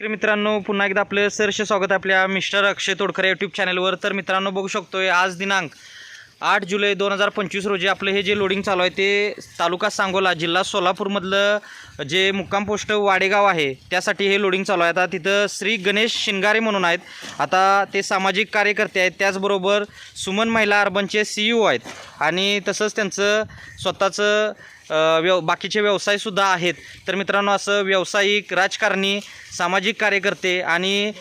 तर मित्रांनो पुन्हा एकदा आपलं सरसे स्वागत आहे आपल्या मिस्टर अक्षय तोडकर यूट्यूब चॅनलवर तर मित्रांनो बघू शकतोय आज दिनांक आठ जुलै दोन हजार पंचवीस रोजी आपलं हे जे लोडिंग चालू आहे ते तालुका सांगोला जिल्हा सोलापूरमधलं जे मुक्काम पोस्ट वाडेगाव आहे त्यासाठी हे लोडिंग चालू आहे. आता तिथं श्री गणेश शिंगारे म्हणून आहेत. आता ते सामाजिक कार्यकर्ते आहेत. त्याचबरोबर सुमन महिला अर्बनचे सी आहेत. आणि तसंच त्यांचं स्वतःचं व्यव बाकीचे व्यवसायसुद्धा आहेत. तर मित्रांनो असं व्यावसायिक राजकारणी सामाजिक कार्यकर्ते आणि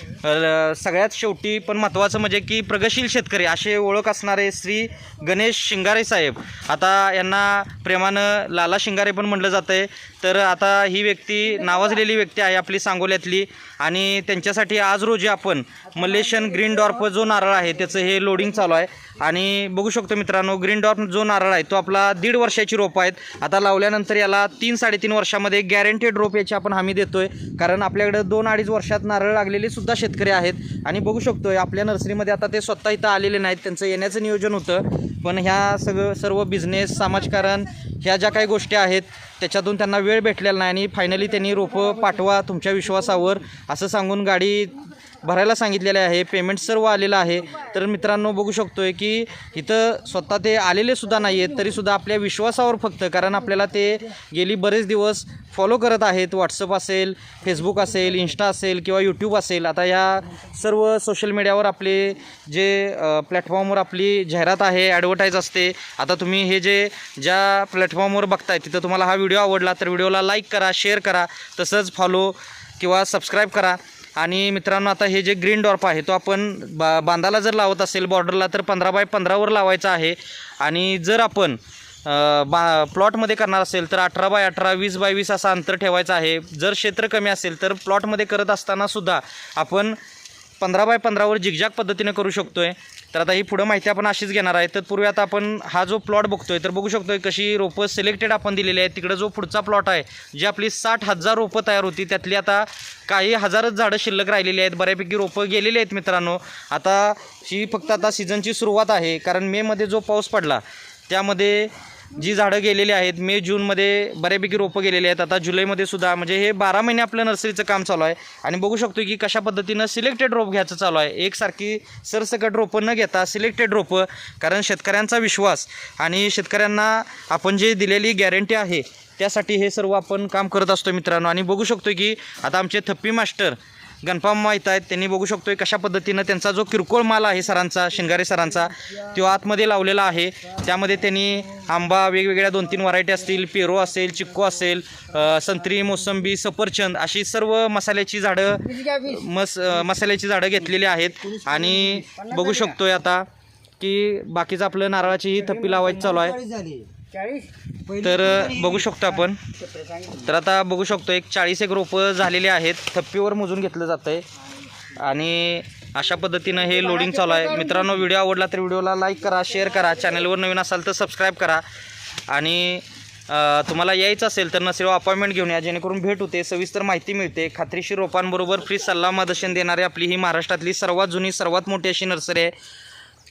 सगळ्यात शेवटी पण महत्त्वाचं म्हणजे की प्रगतशील शेतकरी असे ओळख असणारे श्री गणेश शिंगारे साहेब. आता यांना प्रेमानं लाला शिंगारे पण म्हटलं जातं आहे तर आता ही व्यक्ती नावाजलेली व्यक्ती आहे आपली सांगोल्यातली आणि त्यांच्यासाठी आज रोजी आपण मलेशियन ग्रीन डॉर्फ जो नारळ आहे त्याचं हे लोडिंग चालू आहे. आणि बघू शकतो मित्रांनो ग्रीन डॉर्फ जो नारळ आहे तो आपला दीड वर्षाची रोपं आहेत. आता आता लावल्यानंतर याला तीन साडेतीन वर्षामध्ये गॅरंटेड रोप याची आपण हमी देतोय. कारण आपल्याकडे दोन अडीच वर्षात नारळ लागलेले सुद्धा शेतकरी आहेत. आणि बघू शकतोय आपल्या नर्सरीमध्ये आता ते स्वतः इथं आलेले नाहीत. त्यांचं येण्याचं नियोजन होतं. पण ह्या सगळं सर्व बिझनेस समाजकारण ह्या ज्या काही गोष्टी आहेत त्याच्यातून त्यांना वेळ भेटलेला नाही. आणि फायनली त्यांनी रोपं पाठवा तुमच्या विश्वासावर असं सांगून गाडी भरायला सांगितलेले आहे पेमेंट सर्व आलेलं आहे. तर मित्रांनो बघू शकतो आहे की इथं स्वतः ते आलेले सुद्धा नाही आहेत तरीसुद्धा आपल्या विश्वासावर फक्त कारण आपल्याला ते गेली बरेच दिवस फॉलो करत आहेत. व्हॉट्सअप असेल फेसबुक असेल इंस्टा असेल किंवा यूट्यूब असेल. आता या सर्व सोशल मीडियावर आपले जे प्लॅटफॉर्मवर आपली जाहिरात आहे ॲडव्हर्टाईज असते. आता तुम्ही हे जे ज्या प्लॅटफॉर्मवर बघताय तिथं तुम्हाला हा व्हिडिओ आवडला तर व्हिडिओला लाईक करा शेअर करा तसंच फॉलो किंवा सबस्क्राईब करा. आणि मित्रांनो आता हे जे ग्रीन डॉर्प आहे तो आपण बा बांधाला जर लावत असेल बॉर्डरला तर पंधरा बाय पंधरावर लावायचा आहे. आणि जर आपण बा प्लॉटमध्ये करणार असेल तर अठरा बाय अठरा वीस बाय वीस असं अंतर ठेवायचं आहे. जर क्षेत्र कमी असेल तर प्लॉटमध्ये करत असतानासुद्धा आपण पंधरा बाय पंधरावर जिगजाग पद्धतीने करू शकतो आहे तर आता ही पुढं माहिती आपण अशीच घेणार आहे. तर पूर्वी आता आपण हा जो प्लॉट बघतो आहे तर बघू शकतो आहे कशी रोपं सिलेक्टेड आपण दिलेली आहेत. तिकडं जो पुढचा प्लॉट आहे जी आपली साठ हजार रोपं तयार होती त्यातली आता काही हजारच झाडं शिल्लक राहिलेली आहेत. बऱ्यापैकी रोपं गेलेली आहेत मित्रांनो. आता ही फक्त आता सीझनची सुरुवात आहे. कारण मेमध्ये जो पाऊस पडला त्यामध्ये जी झाडं गेलेली आहेत मे जूनमध्ये बऱ्यापैकी रोपं गेलेली आहेत आता जुलैमध्ये सुद्धा म्हणजे हे बारा महिने आपलं नर्सरीचं काम चालू आहे. आणि बघू शकतो की कशा पद्धतीनं सिलेक्टेड रोप घ्यायचं चालू आहे. एकसारखी सरसकट रोपं न घेता सिलेक्टेड रोपं कारण शेतकऱ्यांचा विश्वास आणि शेतकऱ्यांना आपण जे दिलेली गॅरंटी आहे त्यासाठी हे सर्व आपण काम करत असतो मित्रांनो. आणि बघू शकतो की आता आमचे थप्पी मास्टर गणपा माहीत आहेत. त्यांनी बघू शकतोय कशा पद्धतीनं त्यांचा जो किरकोळ माल आहे सरांचा शिंगारे सरांचा तो आतमध्ये लावलेला आहे. त्यामध्ये त्यांनी आंबा वेगवेगळ्या दोन तीन व्हरायटी असतील पेरो असेल चिक्को असेल संत्री मोसंबी सफरचंद अशी सर्व मसाल्याची झाडं मस मसाल्याची झाडं घेतलेली आहेत. आणि बघू शकतोय आता की बाकीचं आपलं नारळाचीही थप्पी लावायची चालू आहे. तर बघू शकतो आपण. तर आता बघू शकतो एक चाळीस एक रोपं झालेली आहेत. थप्पीवर मोजून घेतलं जातं आहे आणि अशा पद्धतीनं हे लोडिंग चालू आहे. मित्रांनो व्हिडिओ आवडला तर व्हिडिओला लाईक करा शेअर करा. चॅनलवर नवीन असाल तर सबस्क्राईब करा. आणि तुम्हाला यायचं असेल तर नसेल अपॉइंटमेंट घेऊन या. जेणेकरून भेट होते सविस्तर माहिती मिळते. खात्रीशीर रोपांबरोबर फ्री सल्ला देणारी आपली ही महाराष्ट्रातली सर्वात जुनी सर्वात मोठी अशी नर्सरी आहे.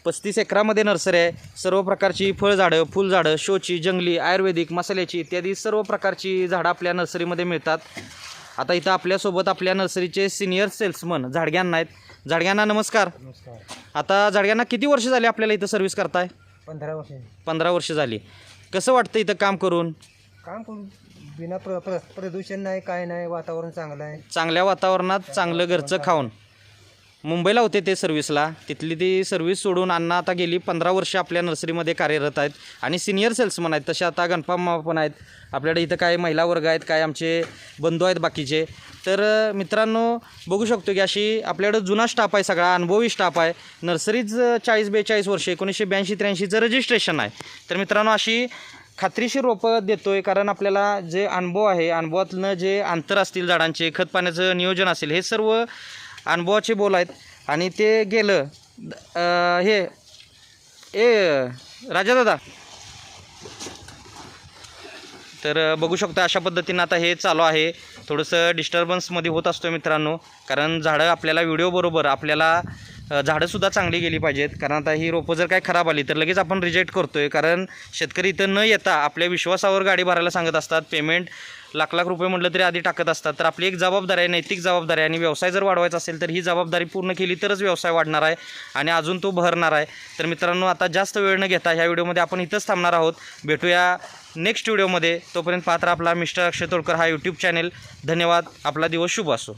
पस्तीस एकरामध्ये नर्सरी आहे. सर्व प्रकारची फळझाडं फुलझाडं शोची जंगली आयुर्वेदिक मसाल्याची इत्यादी सर्व प्रकारची झाडं आपल्या नर्सरीमध्ये मिळतात. आता इथं आपल्यासोबत आपल्या नर्सरीचे सिनियर सेल्समन झाडग्यांना आहेत. झाडग्यांना नमस्कार. आता झाडग्यांना किती वर्ष झाली आपल्याला इथं सर्व्हिस करताय? पंधरा वर्ष पंधरा वर्ष झाली. कसं वाटतं इथं काम करून? काम करू बिना प्र प्र प्रदूषण नाही काय नाही वातावरण चांगलं आहे. चांगल्या वातावरणात चांगलं घरचं खाऊन. मुंबईला होते ते सर्व्हिसला तिथली ती सर्व्हिस सोडून अण्णा आता गेली. पंधरा वर्ष आपल्या नर्सरीमध्ये कार्यरत आहेत. आणि सिनियर सेल्समन आहेत. तसे आता गणपाम्मा पण आहेत. आपल्याकडे इथं काय महिला वर्ग आहेत काय आमचे बंधू आहेत बाकीचे. तर मित्रांनो बघू शकतो की अशी आपल्याकडं जुना स्टाफ आहे सगळा अनुभवी स्टाफ आहे. नर्सरीच चाळीस बेचाळीस वर्ष एकोणीसशे ब्याऐंशी त्र्याऐंशीचं रजिस्ट्रेशन आहे. तर मित्रांनो अशी खात्रीशीर रोपं देतो आहे कारण आपल्याला जे अनुभव आहे अनुभवातनं जे अंतर असतील झाडांचे खत पाण्याचं नियोजन असेल हे सर्व अनुभवाचे बोल आहेत. आणि ते गेलं. हे ए राजा दादा तर बघू शकतो अशा पद्धतीनं आता हे चालू आहे. थोडंसं डिस्टर्बन्समध्ये होत असतो मित्रांनो. कारण झाडं आपल्याला व्हिडिओबरोबर आपल्याला झाडंसुद्धा चांगली गेली पाहिजेत. कारण आता ही रोपं जर काय खराब आली तर लगेच आपण रिजेक्ट करतो आहे कारण शेतकरी इथं न येता आपल्या विश्वासावर गाडी भरायला सांगत असतात. पेमेंट लाख लाख रुपये म्हटलं तरी आधी टाकत असतात. तर आपली एक जबाबदारी आहे नैतिक जबाबदारी आहे. आणि व्यवसाय जर वाढवायचा असेल तर ही जबाबदारी पूर्ण केली तरच व्यवसाय वाढणार आहे आणि अजून तो भरणार आहे. तर मित्रांनो आता जास्त वेळ न घेता ह्या व्हिडिओमध्ये आपण इथंच थांबणार आहोत. भेटूया नेक्स्ट व्हिडिओमध्ये. तोपर्यंत पात्र आपला मिस्टर अक्षय तोडकर हा यूट्यूब चॅनेल धन्यवाद. आपला दिवस शुभ असो.